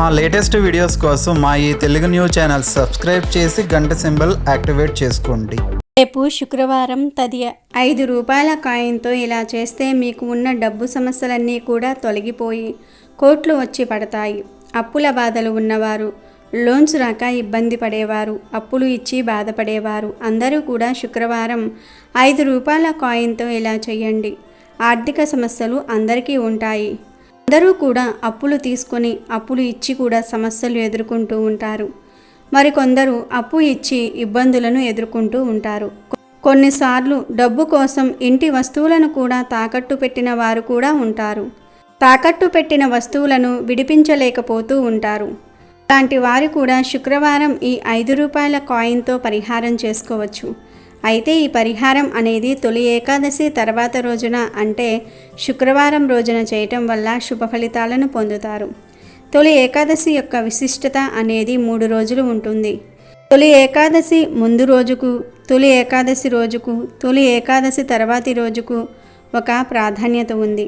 మా latest videos కోసం మా ఈ తెలుగు న్యూస్ ఛానల్ సబ్స్క్రైబ్ చేసి గంట సింబల్ యాక్టివేట్ చేసుకోండి. రేపు శుక్రవారం తదియ ఐదు రూపాయల కాయిన్తో ఇలా చేస్తే మీకు ఉన్న డబ్బు సమస్యలన్నీ కూడా తొలగిపోయి కోట్లు వచ్చి పడతాయి. అప్పుల బాధలు ఉన్నవారు లోన్స్ రాక ఇబ్బంది పడేవారు అప్పులు ఇచ్చి బాధపడేవారు అందరూ కూడా శుక్రవారం ఐదు రూపాయల కాయిన్తో ఇలా చేయండి. ఆర్థిక సమస్యలు అందరికీ ఉంటాయి. అందరూ కూడా అప్పులు తీసుకొని అప్పులు ఇచ్చి కూడా సమస్యలు ఎదుర్కొంటూ ఉంటారు. మరికొందరు అప్పు ఇచ్చి ఇబ్బందులను ఎదుర్కొంటూ ఉంటారు. కొన్నిసార్లు డబ్బు కోసం ఇంటి వస్తువులను కూడా తాకట్టు పెట్టిన వారు కూడా ఉంటారు. తాకట్టు పెట్టిన వస్తువులను విడిపించలేకపోతూ ఉంటారు. అలాంటి వారు కూడా శుక్రవారం ఈ ఐదు రూపాయల కాయిన్తో పరిహారం చేసుకోవచ్చు. అయితే ఈ పరిహారం అనేది తొలి ఏకాదశి తర్వాత రోజున అంటే శుక్రవారం రోజున చేయటం వల్ల శుభ ఫలితాలను పొందుతారు. తొలి ఏకాదశి యొక్క విశిష్టత అనేది మూడు రోజులు ఉంటుంది. తొలి ఏకాదశి ముందు రోజుకు తొలి ఏకాదశి రోజుకు తొలి ఏకాదశి తర్వాతి రోజుకు ఒక ప్రాధాన్యత ఉంది.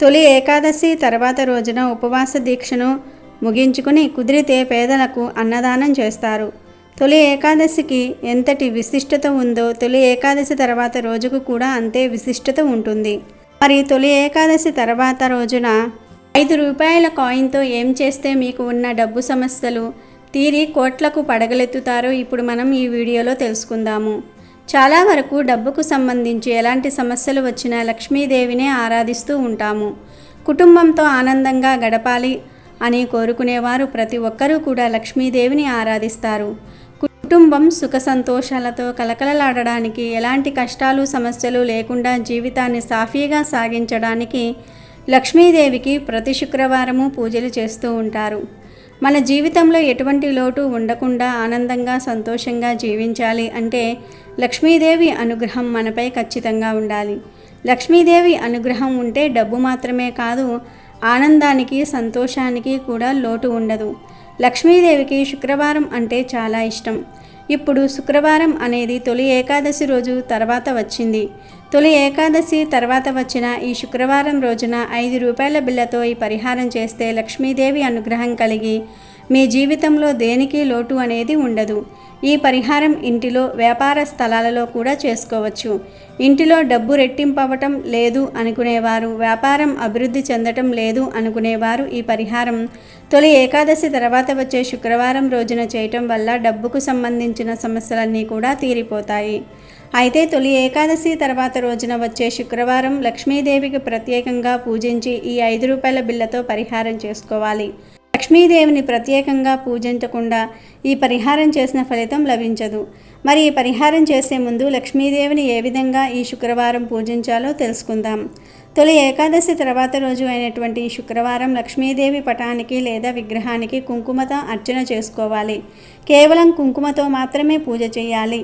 తొలి ఏకాదశి తర్వాత రోజున ఉపవాస దీక్షను ముగించుకుని కుదిరితే పేదలకు అన్నదానం చేస్తారు. తొలి ఏకాదశికి ఎంతటి విశిష్టత ఉందో తొలి ఏకాదశి తర్వాత రోజుకు కూడా అంతే విశిష్టత ఉంటుంది. మరి తొలి ఏకాదశి తర్వాత రోజున ఐదు రూపాయల కాయిన్తో ఏం చేస్తే మీకు ఉన్న డబ్బు సమస్యలు తీరి కోట్లకు పడగలెత్తుతారో ఇప్పుడు మనం ఈ వీడియోలో తెలుసుకుందాము. చాలా వరకు డబ్బుకు సంబంధించి ఎలాంటి సమస్యలు వచ్చినా లక్ష్మీదేవినే ఆరాధిస్తూ ఉంటాము. కుటుంబంతో ఆనందంగా గడపాలి అని కోరుకునేవారు ప్రతి ఒక్కరూ కూడా లక్ష్మీదేవిని ఆరాధిస్తారు. కుటుంబం సుఖ సంతోషాలతో కలకలలాడడానికి ఎలాంటి కష్టాలు సమస్యలు లేకుండా జీవితాన్ని సాఫీగా సాగించడానికి లక్ష్మీదేవికి ప్రతి శుక్రవారము పూజలు చేస్తూ ఉంటారు. మన జీవితంలో ఎటువంటి లోటు ఉండకుండా ఆనందంగా సంతోషంగా జీవించాలి అంటే లక్ష్మీదేవి అనుగ్రహం మనపై ఖచ్చితంగా ఉండాలి. లక్ష్మీదేవి అనుగ్రహం ఉంటే డబ్బు మాత్రమే కాదు ఆనందానికి సంతోషానికి కూడా లోటు ఉండదు. లక్ష్మీదేవికి శుక్రవారం అంటే చాలా ఇష్టం. ఇప్పుడు శుక్రవారం అనేది తొలి ఏకాదశి రోజు తర్వాత వచ్చింది. తొలి ఏకాదశి తర్వాత వచ్చిన ఈ శుక్రవారం రోజున ఐదు రూపాయల బిల్లతో ఈ పరిహారం చేస్తే లక్ష్మీదేవి అనుగ్రహం కలిగి మీ జీవితంలో దేనికి లోటు అనేది ఉండదు. ఈ పరిహారం ఇంటిలో వ్యాపార స్థలాలలో కూడా చేసుకోవచ్చు. ఇంటిలో డబ్బు రెట్టింపవటం లేదు అనుకునేవారు వ్యాపారం అభివృద్ధి చెందటం లేదు అనుకునేవారు ఈ పరిహారం. తొలి ఏకాదశి తర్వాత వచ్చే శుక్రవారం రోజున చేయటం వల్ల డబ్బుకు సంబంధించిన సమస్యలన్నీ కూడా తీరిపోతాయి. అయితే తొలి ఏకాదశి తర్వాత రోజున వచ్చే శుక్రవారం లక్ష్మీదేవికి ప్రత్యేకంగా పూజించి ఈ ఐదు రూపాయల బిల్లతో పరిహారం చేసుకోవాలి. లక్ష్మీదేవిని ప్రత్యేకంగా పూజించకుండా ఈ పరిహారం చేసిన ఫలితం లభించదు. మరి ఈ పరిహారం చేసే ముందు లక్ష్మీదేవిని ఏ విధంగా ఈ శుక్రవారం పూజించాలో తెలుసుకుందాం. తొలి ఏకాదశి తర్వాత రోజు అయినటువంటి ఈ శుక్రవారం లక్ష్మీదేవి పటానికి లేదా విగ్రహానికి కుంకుమతో అర్చన చేసుకోవాలి. కేవలం కుంకుమతో మాత్రమే పూజ చేయాలి.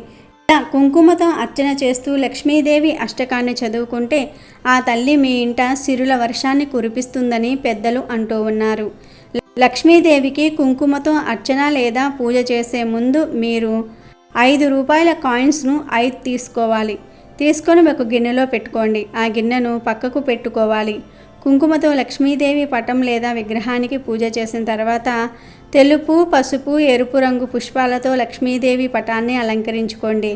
ఇలా కుంకుమతో అర్చన చేస్తూ లక్ష్మీదేవి అష్టకాన్ని చదువుకుంటే ఆ తల్లి మీ ఇంట సిరుల వర్షాన్ని కురిపిస్తుందని పెద్దలు అంటూ ఉన్నారు. లక్ష్మీదేవికి కుంకుమతో అర్చన లేదా పూజ చేసే ముందు మీరు ఐదు రూపాయల కాయిన్స్ను ఐదు తీసుకోవాలి. తీసుకొని ఒక గిన్నెలో పెట్టుకోండి. ఆ గిన్నెను పక్కకు పెట్టుకోవాలి. కుంకుమతో లక్ష్మీదేవి పటం లేదా విగ్రహానికి పూజ చేసిన తర్వాత తెలుపు పసుపు ఎరుపు రంగు పుష్పాలతో లక్ష్మీదేవి పటాన్ని అలంకరించుకోండి.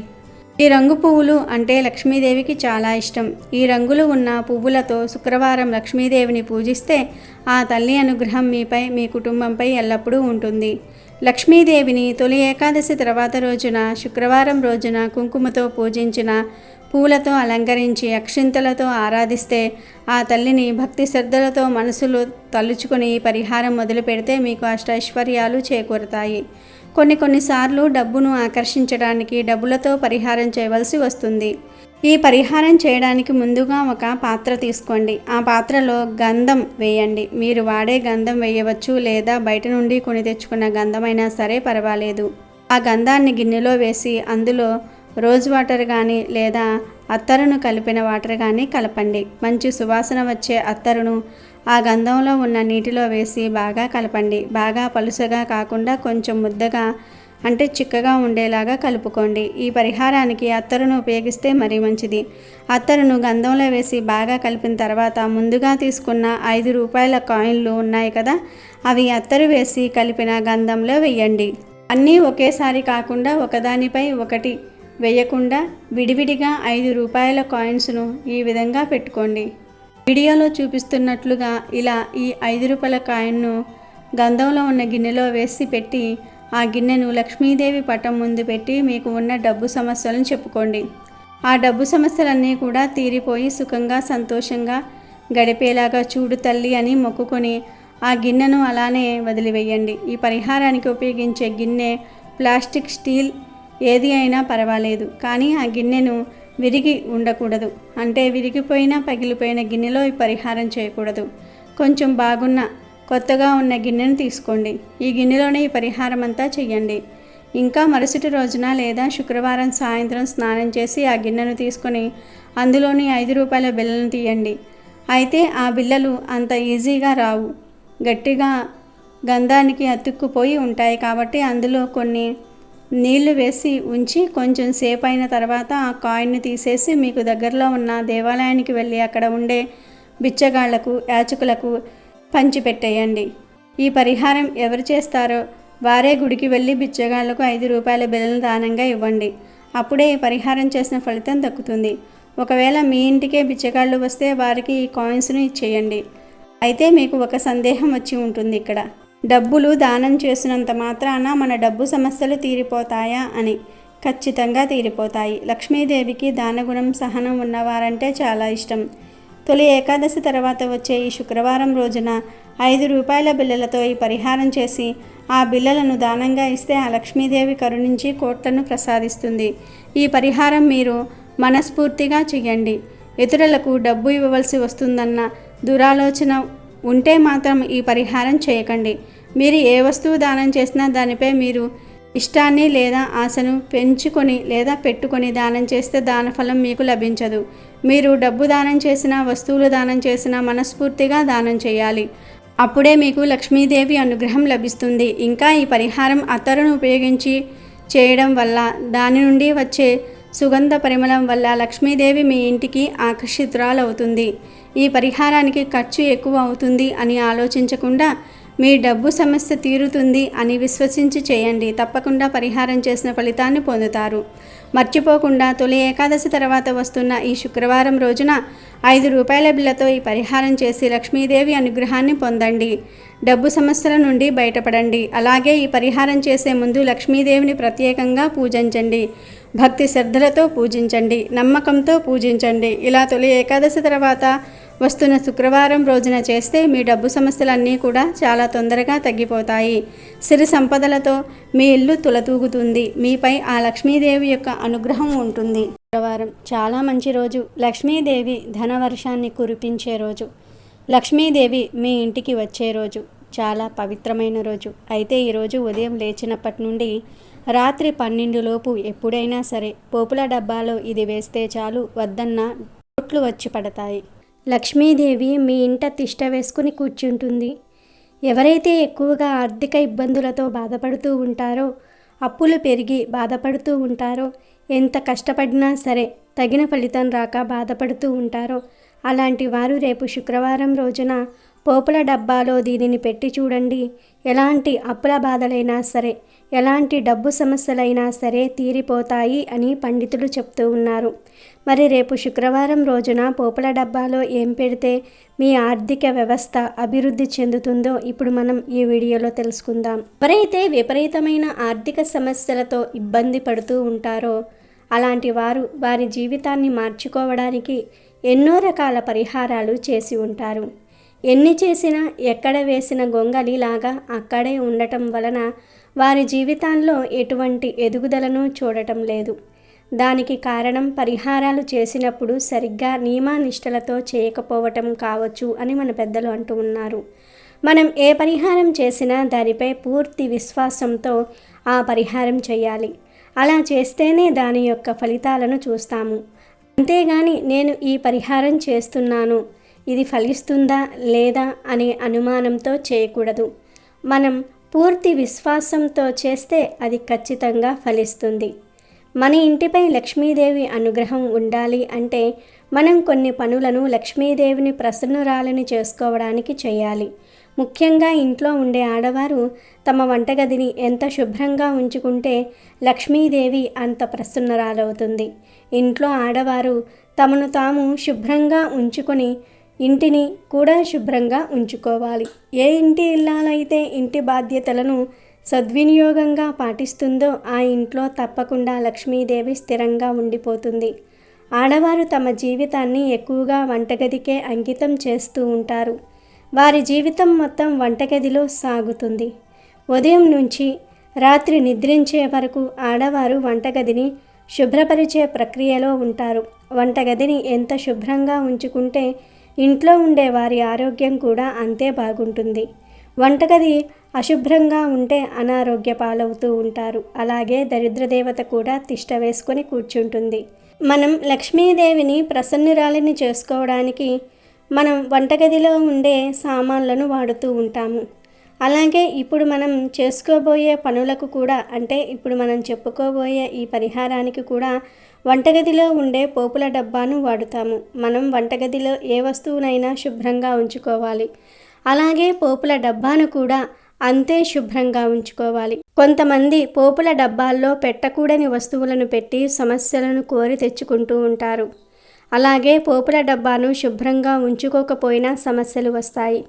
ఈ రంగు పువ్వులు అంటే లక్ష్మీదేవికి చాలా ఇష్టం. ఈ రంగులు ఉన్న పువ్వులతో శుక్రవారం లక్ష్మీదేవిని పూజిస్తే ఆ తల్లి అనుగ్రహం మీపై మీ కుటుంబంపై ఎల్లప్పుడూ ఉంటుంది. లక్ష్మీదేవిని తొలి ఏకాదశి తర్వాత రోజున శుక్రవారం రోజున కుంకుమతో పూజించిన పూలతో అలంకరించి అక్షింతలతో ఆరాధిస్తే ఆ తల్లిని భక్తి శ్రద్ధలతో మనసులు తలుచుకొని పరిహారం మొదలు పెడితే మీకు అష్టైశ్వర్యాలు చేకూరుతాయి. కొన్ని కొన్నిసార్లు డబ్బును ఆకర్షించడానికి డబ్బులతో పరిహారం చేయవలసి వస్తుంది. ఈ పరిహారం చేయడానికి ముందుగా ఒక పాత్ర తీసుకోండి. ఆ పాత్రలో గంధం వేయండి. మీరు వాడే గంధం వేయవచ్చు లేదా బయట నుండి కొని తెచ్చుకున్న గంధమైనా సరే పర్వాలేదు. ఆ గంధాన్ని గిన్నెలో వేసి అందులో రోజ్ వాటర్ కానీ లేదా అత్తరును కలిపిన వాటర్ కానీ కలపండి. మంచి సువాసన వచ్చే అత్తరును ఆ గంధంలో ఉన్న నీటిలో వేసి బాగా కలపండి. బాగా పలుసగా కాకుండా కొంచెం ముద్దగా అంటే చిక్కగా ఉండేలాగా కలుపుకోండి. ఈ పరిహారానికి అత్తరును ఉపయోగిస్తే మరీ మంచిది. అత్తరును గంధంలో వేసి బాగా కలిపిన తర్వాత ముందుగా తీసుకున్న ఐదు రూపాయల కాయిన్లు ఉన్నాయి కదా అవి అత్తరు వేసి కలిపిన గంధంలో వేయండి. అన్నీ ఒకేసారి కాకుండా ఒకదానిపై ఒకటి వేయకుండా విడివిడిగా ఐదు రూపాయల కాయిన్స్ను ఈ విధంగా పెట్టుకోండి. వీడియోలో చూపిస్తున్నట్లుగా ఇలా ఈ ఐదు రూపాయల కాయిన్ను గంధంలో ఉన్న గిన్నెలో వేసి పెట్టి ఆ గిన్నెను లక్ష్మీదేవి పటం ముందు పెట్టి మీకు ఉన్న డబ్బు సమస్యలను చెప్పుకోండి. ఆ డబ్బు సమస్యలన్నీ కూడా తీరిపోయి సుఖంగా సంతోషంగా గడిపేలాగా చూడు తల్లి అని మొక్కుకొని ఆ గిన్నెను అలానే వదిలివేయండి. ఈ పరిహారానికి ఉపయోగించే గిన్నె ప్లాస్టిక్ స్టీల్ ఏది అయినా పర్వాలేదు. కానీ ఆ గిన్నెను విరిగి ఉండకూడదు. అంటే విరిగిపోయిన పగిలిపోయిన గిన్నెలో పరిహారం చేయకూడదు. కొంచెం బాగున్న కొత్తగా ఉన్న గిన్నెను తీసుకోండి. ఈ గిన్నెలోనే ఈ పరిహారం అంతా చెయ్యండి ఇంకా మరుసటి రోజున లేదా శుక్రవారం సాయంత్రం స్నానం చేసి ఆ గిన్నెను తీసుకొని అందులోని ఐదు రూపాయల బిళ్ళను తీయండి. అయితే ఆ బిళ్ళలు అంత ఈజీగా రావు. గట్టిగా గంధానికి అతుక్కుపోయి ఉంటాయి కాబట్టి అందులో కొన్ని నీళ్ళు వేసి ఉంచి కొంచెం సేపు అయిన తర్వాత ఆ కాయిన్ను తీసేసి మీకు దగ్గరలో ఉన్న దేవాలయానికి వెళ్ళి అక్కడ ఉండే బిచ్చగాళ్ళకు యాచకులకు పంచిపెట్టేయండి. ఈ పరిహారం ఎవరు చేస్తారో వారే గుడికి వెళ్ళి బిచ్చగాళ్ళకు ఐదు రూపాయల బిల్లను దానంగా ఇవ్వండి. అప్పుడే ఈ పరిహారం చేసిన ఫలితం దక్కుతుంది. ఒకవేళ మీ ఇంటికే బిచ్చగాళ్ళు వస్తే వారికి ఈ కాయిన్స్ను ఇచ్చేయండి. అయితే మీకు ఒక సందేహం వచ్చి ఉంటుంది ఇక్కడ. డబ్బులు దానం చేసినంత మాత్రాన మన డబ్బు సమస్యలు తీరిపోతాయా అని. ఖచ్చితంగా తీరిపోతాయి. లక్ష్మీదేవికి దానగుణం సహనం ఉన్నవారంటే చాలా ఇష్టం. తొలి ఏకాదశి తర్వాత వచ్చే ఈ శుక్రవారం రోజున ఐదు రూపాయల బిళ్ళలతో ఈ పరిహారం చేసి ఆ బిళ్ళలను దానంగా ఇస్తే ఆ లక్ష్మీదేవి కరుణించి కోట్లను ప్రసాదిస్తుంది. ఈ పరిహారం మీరు మనస్ఫూర్తిగా చేయండి ఇతరులకు డబ్బు ఇవ్వవలసి వస్తుందన్న దురాలోచన ఉంటే మాత్రం ఈ పరిహారం చేయకండి. మీరు ఏ వస్తువు దానం చేసినా దానిపై మీరు ఇష్టాన్ని లేదా ఆశను పెంచుకొని లేదా పెట్టుకొని దానం చేస్తే దానఫలం మీకు లభించదు. మీరు డబ్బు దానం చేసినా వస్తువులు దానం చేసినా మనస్ఫూర్తిగా దానం చేయాలి. అప్పుడే మీకు లక్ష్మీదేవి అనుగ్రహం లభిస్తుంది. ఇంకా ఈ పరిహారం అత్తరును ఉపయోగించి చేయడం వల్ల దాని నుండి వచ్చే సుగంధ పరిమళం వల్ల లక్ష్మీదేవి మీ ఇంటికి ఆకర్షితురాలవుతుంది. ఈ పరిహారానికి ఖర్చు ఎక్కువ అవుతుంది అని ఆలోచించకుండా మీ డబ్బు సమస్య తీరుతుంది అని విశ్వసించి చేయండి. తప్పకుండా పరిహారం చేసిన ఫలితాన్ని పొందుతారు. మర్చిపోకుండా తొలి ఏకాదశి తర్వాత వస్తున్న ఈ శుక్రవారం రోజున ఐదు రూపాయల బిల్లతో ఈ పరిహారం చేసి లక్ష్మీదేవి అనుగ్రహాన్ని పొందండి. డబ్బు సమస్యల నుండి బయటపడండి. అలాగే ఈ పరిహారం చేసే ముందు లక్ష్మీదేవిని ప్రత్యేకంగా పూజించండి. భక్తి శ్రద్ధలతో పూజించండి నమ్మకంతో పూజించండి. ఇలా తొలి ఏకాదశి తర్వాత వస్తున్న శుక్రవారం రోజున చేస్తే మీ డబ్బు సమస్యలన్నీ కూడా చాలా తొందరగా తగ్గిపోతాయి. సిరి సంపదలతో మీ ఇల్లు తులతూగుతుంది. మీపై ఆ లక్ష్మీదేవి యొక్క అనుగ్రహం ఉంటుంది. శుక్రవారం చాలా మంచి రోజు. లక్ష్మీదేవి ధనవర్షాన్ని కురిపించే రోజు. లక్ష్మీదేవి మీ ఇంటికి వచ్చే రోజు. చాలా పవిత్రమైన రోజు. అయితే ఈరోజు ఉదయం లేచినప్పటి నుండి రాత్రి పన్నెండులోపు ఎప్పుడైనా సరే పోపుల డబ్బాలో ఇది వేస్తే చాలు వద్దన్న నోట్లు వచ్చి పడతాయి. లక్ష్మీదేవి మీ ఇంట తిష్ట వేసుకుని కూర్చుంటుంది. ఎవరైతే ఎక్కువగా ఆర్థిక ఇబ్బందులతో బాధపడుతూ ఉంటారో అప్పులు పెరిగి బాధపడుతూ ఉంటారో ఎంత కష్టపడినా సరే తగిన ఫలితం రాక బాధపడుతూ ఉంటారో అలాంటి వారు రేపు శుక్రవారం రోజున పోపుల డబ్బాలో దీనిని పెట్టి చూడండి. ఎలాంటి అప్పుల బాధలైనా సరే ఎలాంటి డబ్బు సమస్యలైనా సరే తీరిపోతాయి అని పండితులు చెప్తూ ఉన్నారు. మరి రేపు శుక్రవారం రోజున పోపుల డబ్బాలో ఏం పెడితే మీ ఆర్థిక వ్యవస్థ అభివృద్ధి చెందుతుందో ఇప్పుడు మనం ఈ వీడియోలో తెలుసుకుందాం. ఎవరైతే విపరీతమైన ఆర్థిక సమస్యలతో ఇబ్బంది పడుతూ ఉంటారో అలాంటి వారు వారి జీవితాన్ని మార్చుకోవడానికి ఎన్నో రకాల పరిహారాలు చేసి ఉంటారు. ఎన్ని చేసినా ఎక్కడ వేసిన గొంగలిలాగా అక్కడే ఉండటం వలన వారి జీవితాల్లో ఎటువంటి ఎదుగుదలను చూడటం లేదు. దానికి కారణం పరిహారాలు చేసినప్పుడు సరిగ్గా నియమానిష్టలతో చేయకపోవటం కావచ్చు అని మన పెద్దలు అంటూ ఉన్నారు. మనం ఏ పరిహారం చేసినా దానిపై పూర్తి విశ్వాసంతో ఆ పరిహారం చేయాలి. అలా చేస్తేనే దాని యొక్క ఫలితాలను చూస్తాము. అంతేగాని నేను ఈ పరిహారం చేస్తున్నాను. ఇది ఫలిస్తుందా లేదా అనే అనుమానంతో చేయకూడదు. మనం పూర్తి విశ్వాసంతో చేస్తే అది ఖచ్చితంగా ఫలిస్తుంది. మన ఇంటిపై లక్ష్మీదేవి అనుగ్రహం ఉండాలి అంటే మనం కొన్ని పనులను లక్ష్మీదేవిని ప్రసన్నురాలని చేసుకోవడానికి చేయాలి. ముఖ్యంగా ఇంట్లో ఉండే ఆడవారు తమ వంటగదిని ఎంత శుభ్రంగా ఉంచుకుంటే లక్ష్మీదేవి అంత ప్రసన్నరాలవుతుంది. ఇంట్లో ఆడవారు తమను తాము శుభ్రంగా ఉంచుకొని ఇంటిని కూడా శుభ్రంగా ఉంచుకోవాలి. ఏ ఇంటి ఇల్లాలైతే ఇంటి బాధ్యతలను సద్వినియోగంగా పాటిస్తుందో ఆ ఇంట్లో తప్పకుండా లక్ష్మీదేవి స్థిరంగా ఉండిపోతుంది. ఆడవారు తమ జీవితాన్ని ఎక్కువగా వంటగదికే అంకితం చేస్తూ ఉంటారు. వారి జీవితం మొత్తం వంటగదిలో సాగుతుంది. ఉదయం నుంచి రాత్రి నిద్రించే వరకు ఆడవారు వంటగదిని శుభ్రపరిచే ప్రక్రియలో ఉంటారు. వంటగదిని ఎంత శుభ్రంగా ఉంచుకుంటే ఇంట్లో ఉండే వారి ఆరోగ్యం కూడా అంతే బాగుంటుంది. వంటగది అశుభ్రంగా ఉంటే అనారోగ్య పాలవుతూ ఉంటారు. అలాగే దరిద్ర దేవత కూడా తిష్ట వేసుకొని కూర్చుంటుంది. మనం లక్ష్మీదేవిని ప్రసన్నురాలిని చేసుకోవడానికి మనం వంటగదిలో ఉండే సామాన్లను వాడుతూ ఉంటాము. అలాగే ఇప్పుడు మనం చేసుకోబోయే పనులకు కూడా అంటే ఇప్పుడు మనం చెప్పుకోబోయే ఈ పరిహారానికి కూడా వంటగదిలో ఉండే పోపుల డబ్బాను వాడుతాము. మనం వంటగదిలో ఏ వస్తువునైనా శుభ్రంగా ఉంచుకోవాలి. అలాగే పోపుల డబ్బాను కూడా అంతే శుభ్రంగా ఉంచుకోవాలి. కొంతమంది పోపుల డబ్బాల్లో పెట్టకూడని వస్తువులను పెట్టి సమస్యలను కోరి తెచ్చుకుంటూ ఉంటారు. అలాగే పోపుల డబ్బాను శుభ్రంగా ఉంచుకోకపోయినా సమస్యలు వస్తాయి.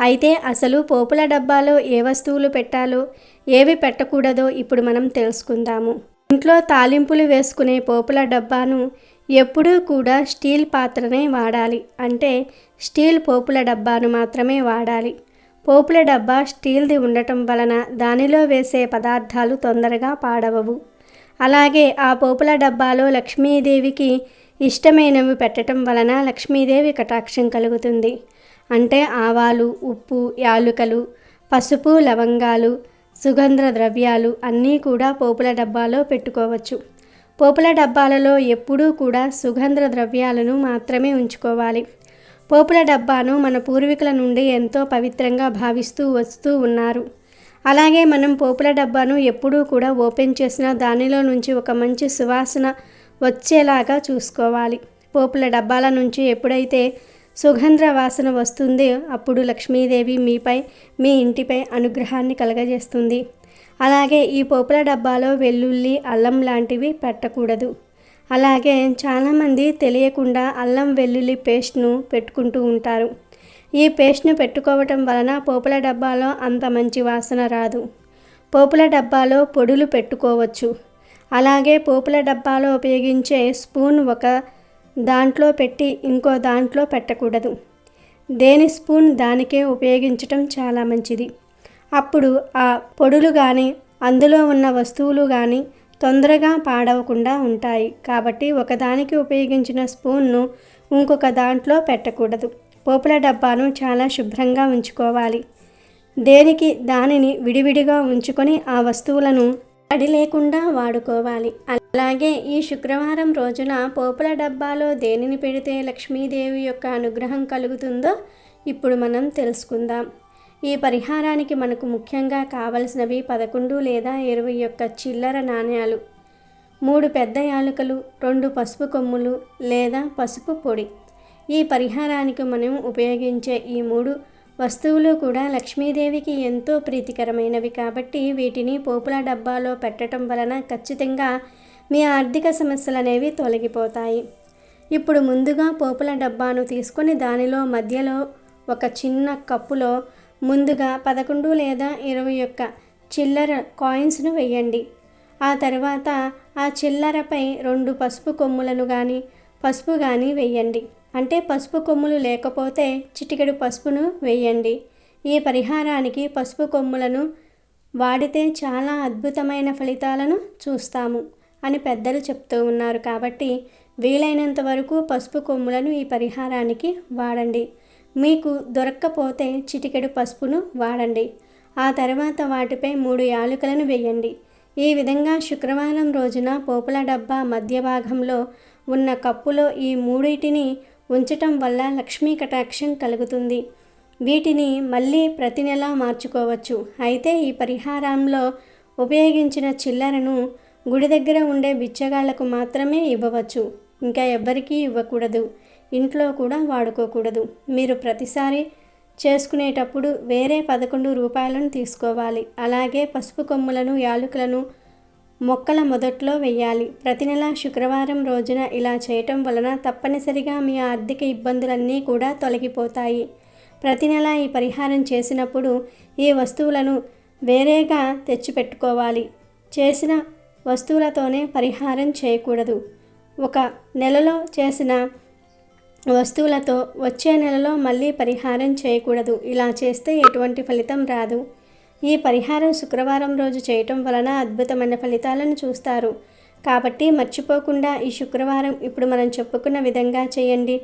అయితే అసలు పోపుల డబ్బాలో ఏ వస్తువులు పెట్టాలో ఏవి పెట్టకూడదో ఇప్పుడు మనం తెలుసుకుందాము. ఇంట్లో తాలింపులు వేసుకునే పోపుల డబ్బాను ఎప్పుడూ కూడా స్టీల్ పాత్రనే వాడాలి. అంటే స్టీల్ పోపుల డబ్బాను మాత్రమే వాడాలి. పోపుల డబ్బా స్టీల్ది ఉండటం వలన దానిలో వేసే పదార్థాలు తొందరగా పాడవవు. అలాగే ఆ పోపుల డబ్బాలో లక్ష్మీదేవికి ఇష్టమైనవి పెట్టడం వలన లక్ష్మీదేవి కటాక్షం కలుగుతుంది. అంటే ఆవాలు ఉప్పు యాలుకలు పసుపు లవంగాలు సుగంధ ద్రవ్యాలు అన్నీ కూడా పోపుల డబ్బాలో పెట్టుకోవచ్చు. పోపుల డబ్బాలలో ఎప్పుడూ కూడా సుగంధ ద్రవ్యాలను మాత్రమే ఉంచుకోవాలి. పోపుల డబ్బాను మన పూర్వీకుల నుండి ఎంతో పవిత్రంగా భావిస్తూ వస్తూ ఉన్నారు. అలాగే మనం పోపుల డబ్బాను ఎప్పుడూ కూడా ఓపెన్ చేసిన దానిలో నుంచి ఒక మంచి సువాసన వచ్చేలాగా చూసుకోవాలి. పోపుల డబ్బాల నుంచి ఎప్పుడైతే సుగంధ వాసన వస్తుంది అప్పుడు లక్ష్మీదేవి మీపై మీ ఇంటిపై అనుగ్రహాన్ని కలగజేస్తుంది. అలాగే ఈ పోపుల డబ్బాలో వెల్లుల్లి అల్లం లాంటివి పెట్టకూడదు. అలాగే చాలామంది తెలియకుండా అల్లం వెల్లుల్లి పేస్ట్ను పెట్టుకుంటూ ఉంటారు. ఈ పేస్ట్ను పెట్టుకోవటం వలన పోపుల డబ్బాలో అంత మంచి వాసన రాదు. పోపుల డబ్బాలో పొడులు పెట్టుకోవచ్చు. అలాగే పోపుల డబ్బాలో ఉపయోగించే స్పూన్ ఒక దాంట్లో పెట్టి ఇంకో దాంట్లో పెట్టకూడదు. దేని స్పూన్ దానికే ఉపయోగించటం చాలా మంచిది. అప్పుడు ఆ పొడులు కానీ అందులో ఉన్న వస్తువులు కానీ తొందరగా పాడవకుండా ఉంటాయి. కాబట్టి ఒకదానికి ఉపయోగించిన స్పూన్ను ఇంకొక దాంట్లో పెట్టకూడదు. పోపుల డబ్బాను చాలా శుభ్రంగా ఉంచుకోవాలి. దేనికి దానిని విడివిడిగా ఉంచుకొని ఆ వస్తువులను అడి లేకుండా వాడుకోవాలి. అలాగే ఈ శుక్రవారం రోజున పోపుల డబ్బాలో దేనిని పెడితే లక్ష్మీదేవి యొక్క అనుగ్రహం కలుగుతుందో ఇప్పుడు మనం తెలుసుకుందాం. ఈ పరిహారానికి మనకు ముఖ్యంగా కావలసినవి పదకొండు లేదా ఇరవై యొక్క చిల్లర నాణ్యాలు మూడు పెద్ద యాలకులు రెండు పసుపు కొమ్ములు లేదా పసుపు పొడి. ఈ పరిహారానికి మనం ఉపయోగించే ఈ మూడు వస్తువులు కూడా లక్ష్మీదేవికి ఎంతో ప్రీతికరమైనవి కాబట్టి వీటిని పోపుల డబ్బాలో పెట్టడం వలన ఖచ్చితంగా మీ ఆర్థిక సమస్యలు అనేవి తొలగిపోతాయి. ఇప్పుడు ముందుగా పోపుల డబ్బాను తీసుకొని దానిలో మధ్యలో ఒక చిన్న కప్పులో ముందుగా పదకొండు లేదా ఇరవై యొక్క చిల్లర కాయిన్స్ను వేయండి ఆ తర్వాత ఆ చిల్లరపై రెండు పసుపు కొమ్ములను కానీ పసుపు కానీ వేయండి అంటే పసుపు కొమ్ములు లేకపోతే చిటికెడు పసుపును వేయండి ఈ పరిహారానికి పసుపు కొమ్ములను వాడితే చాలా అద్భుతమైన ఫలితాలను చూస్తాము. అని పెద్దలు చెప్తూ ఉన్నారు కాబట్టి వీలైనంత వరకు పసుపు కొమ్ములను ఈ పరిహారానికి వాడండి. మీకు దొరక్కపోతే చిటికెడు పసుపును వాడండి. ఆ తర్వాత వాటిపై మూడు యాలుకలను వేయండి. ఈ విధంగా శుక్రవారం రోజున పోపుల డబ్బా మధ్య భాగంలో ఉన్న కప్పులో ఈ మూడింటిని ఉంచటం వల్ల లక్ష్మీ కటాక్షం కలుగుతుంది. వీటిని మళ్ళీ ప్రతి నెలా మార్చుకోవచ్చు. అయితే ఈ పరిహారంలో ఉపయోగించిన చిల్లరను గుడి దగ్గర ఉండే బిచ్చగాళ్ళకు మాత్రమే ఇవ్వవచ్చు. ఇంకా ఎవ్వరికీ ఇవ్వకూడదు. ఇంట్లో కూడా వాడుకోకూడదు. మీరు ప్రతిసారి చేసుకునేటప్పుడు వేరే పదకొండు రూపాయలను తీసుకోవాలి. అలాగే పసుపు కొమ్ములను యాలకులను మొక్కల మొదట్లో వెయ్యాలి. ప్రతి నెల శుక్రవారం రోజున ఇలా చేయటం వలన తప్పనిసరిగా మీ ఆర్థిక ఇబ్బందులన్నీ కూడా తొలగిపోతాయి. ప్రతి నెల ఈ పరిహారం చేసినప్పుడు ఈ వస్తువులను వేరేగా తెచ్చిపెట్టుకోవాలి. చేసిన వస్తువులతోనే పరిహారం చేయకూడదు. ఒక నెలలో చేసిన వస్తువులతో వచ్చే నెలలో మళ్ళీ పరిహారం చేయకూడదు. ఇలా చేస్తే ఎటువంటి ఫలితం రాదు. ఈ పరిహారం శుక్రవారం రోజు చేయటం వలన అద్భుతమైన ఫలితాలను చూస్తారు. కాబట్టి మర్చిపోకుండా ఈ శుక్రవారం ఇప్పుడు మనం చెప్పుకున్న విధంగా చేయండి.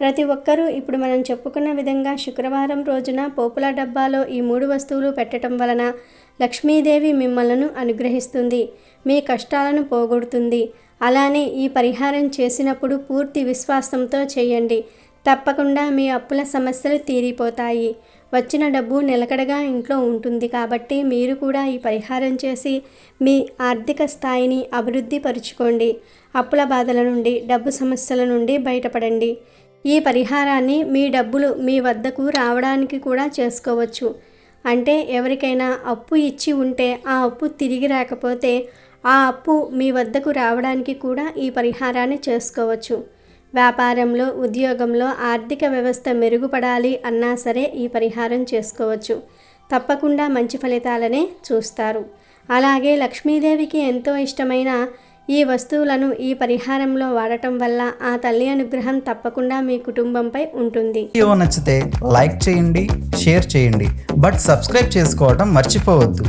ప్రతి ఒక్కరూ ఇప్పుడు మనం చెప్పుకున్న విధంగా శుక్రవారం రోజున పోపుల డబ్బాలో ఈ మూడు వస్తువులు పెట్టడం వలన లక్ష్మీదేవి మిమ్మలను అనుగ్రహిస్తుంది. మీ కష్టాలను పోగొడుతుంది. అలానే ఈ పరిహారం చేసినప్పుడు పూర్తి విశ్వాసంతో చేయండి. తప్పకుండా మీ అప్పుల సమస్యలు తీరిపోతాయి. వచ్చిన డబ్బు నిలకడగా ఇంట్లో ఉంటుంది కాబట్టి మీరు కూడా ఈ పరిహారం చేసి మీ ఆర్థిక స్థాయిని అభివృద్ధి పరుచుకోండి. అప్పుల బాధల నుండి డబ్బు సమస్యల నుండి బయటపడండి. ఈ పరిహారాన్ని మీ డబ్బులు మీ వద్దకు రావడానికి కూడా చేసుకోవచ్చు. అంటే ఎవరికైనా అప్పు ఇచ్చి ఉంటే ఆ అప్పు తిరిగి రాకపోతే ఆ అప్పు మీ వద్దకు రావడానికి కూడా ఈ పరిహారాన్ని చేసుకోవచ్చు. వ్యాపారంలో ఉద్యోగంలో ఆర్థిక వ్యవస్థ మెరుగుపడాలి అన్నా సరే ఈ పరిహారం చేసుకోవచ్చు. తప్పకుండా మంచి ఫలితాలనే చూస్తారు. అలాగే లక్ష్మీదేవికి ఎంతో ఇష్టమైన ఈ వస్తువులను ఈ పరిహారంలో వాడటం వల్ల ఆ తల్లి అనుగ్రహం తప్పకుండా మీ కుటుంబంపై ఉంటుంది. వీడియో నచ్చితే లైక్ చేయండి షేర్ చేయండి బట్ సబ్స్క్రైబ్ చేసుకోవడం మర్చిపోవద్దు.